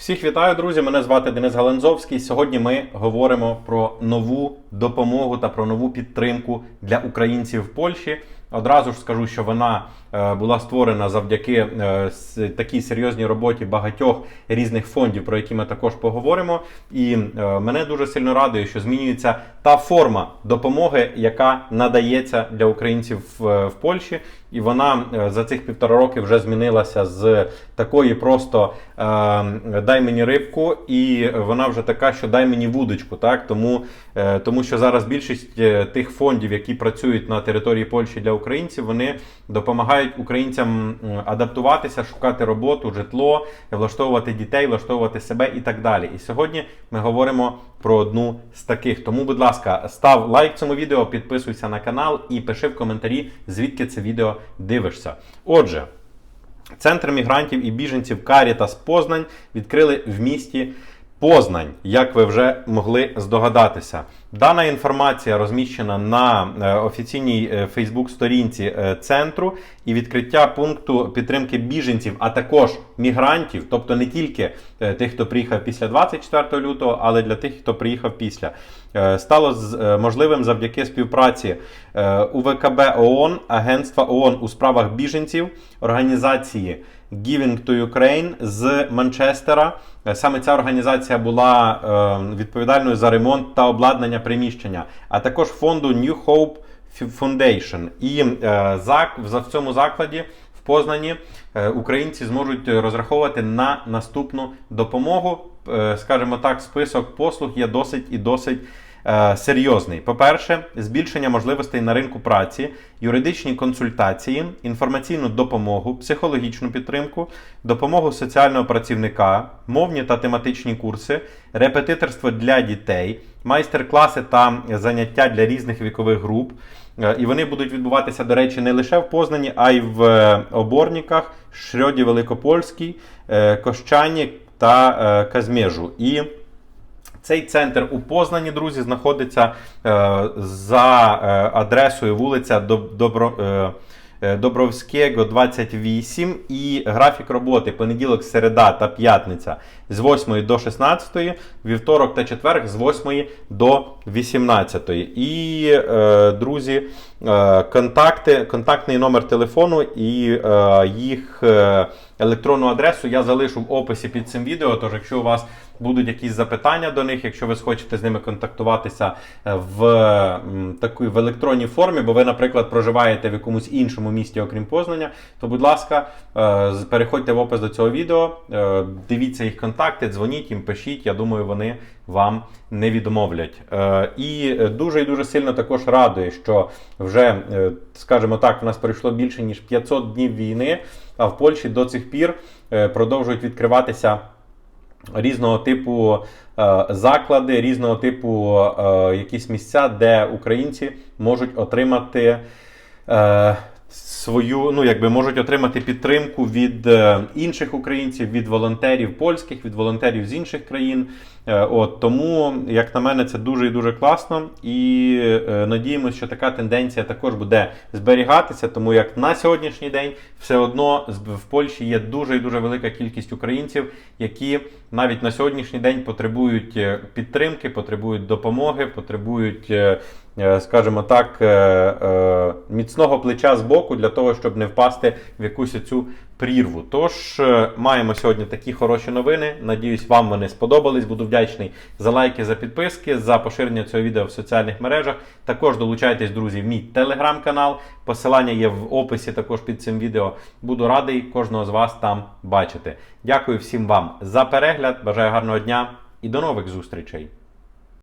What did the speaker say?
Всіх вітаю, друзі! Мене звати Денис Галанзовський. Сьогодні ми говоримо про нову допомогу та про нову підтримку для українців в Польщі. Одразу ж скажу, що вона е, була створена завдяки е, такій серйозній роботі багатьох різних фондів, про які ми також поговоримо. І е, мене дуже сильно радує, що змінюється та форма допомоги, яка надається для українців в, Польщі. І вона за цих півтора роки вже змінилася з такої просто дай мені рибку, і вона вже така, що дай мені вудочку. Так? Тому, е, тому що зараз більшість е, тих фондів, які працюють на території Польщі для українців, вони допомагають українцям адаптуватися, шукати роботу, житло, влаштовувати дітей, влаштовувати себе і так далі. І сьогодні ми говоримо про одну з таких. Тому, будь ласка, став лайк цьому відео, підписуйся на канал і пиши в коментарі, звідки це відео дивишся. Отже. Центр мігрантів і біженців Карітас Познань відкрили в місті Познань, як ви вже могли здогадатися. Дана інформація розміщена на е, офіційній Фейсбук-сторінці е, центру і відкриття пункту підтримки біженців, а також мігрантів, тобто не тільки е, тих, хто приїхав після 24 лютого, але для тих, хто приїхав після. Стало можливим завдяки співпраці УВКБ ООН, Агентства ООН у справах біженців, організації Giving to Ukraine з Манчестера. Саме ця організація була відповідальною за ремонт та обладнання приміщення, а також фонду New Hope Foundation. І е, в цьому закладі в Познані е, українці зможуть розраховувати на наступну допомогу. Е, Скажімо так, список послуг є досить і досить е, серйозний. По-перше, збільшення можливостей на ринку праці, юридичні консультації, інформаційну допомогу, психологічну підтримку, допомогу соціального працівника, мовні та тематичні курси, репетиторство для дітей, майстер-класи та заняття для різних вікових груп. Е, І вони будуть відбуватися, до речі, не лише в Познані, а й в е, Оборніках, Шрьоді Великопольській, Кощані та Казмєжу. І цей центр у Познані, друзі, знаходиться е, за е, адресою вулиця Доб- Добро, е, е, Добровського, 28. І графік роботи понеділок, середа та п'ятниця з 8 до 16, вівторок та четверг з 8 до 18. І, е, друзі, е, контакти, контактний номер телефону і їх електронну адресу я залишу в описі під цим відео. Тож, якщо у вас будуть якісь запитання до них, якщо ви схочете з ними контактуватися е, в такій в електронній формі, бо ви, наприклад, проживаєте в якомусь іншому місті, окрім Познання, то, будь ласка, е, переходьте в опис до цього відео, е, дивіться їх контакти, дзвоніть їм, пишіть. Я думаю, вони вам не відмовлять. І дуже і дуже сильно також радує, що вже, скажімо так, в нас пройшло більше ніж 500 днів війни, а в Польщі до цих пір продовжують відкриватися різного типу е, заклади, різного типу е, якісь місця, де українці можуть отримати. Свою, ну якби можуть отримати підтримку від е, інших українців, від волонтерів польських, від волонтерів з інших країн. Е, от тому, як на мене, це дуже і дуже класно. І е, надіємося, що така тенденція також буде зберігатися, тому як на сьогоднішній день все одно в Польщі є дуже і дуже велика кількість українців, які навіть на сьогоднішній день потребують підтримки, потребують допомоги, потребують. Е, скажімо так, е, е, міцного плеча з боку для того, щоб не впасти в якусь цю прірву. Тож маємо сьогодні такі хороші новини. Надіюсь, вам вони сподобались. Буду вдячний за лайки, за підписки, за поширення цього відео в соціальних мережах. Також долучайтесь, друзі, в мій телеграм-канал. Посилання є в описі також під цим відео. Буду радий кожного з вас там бачити. Дякую всім вам за перегляд. Бажаю гарного дня і до нових зустрічей!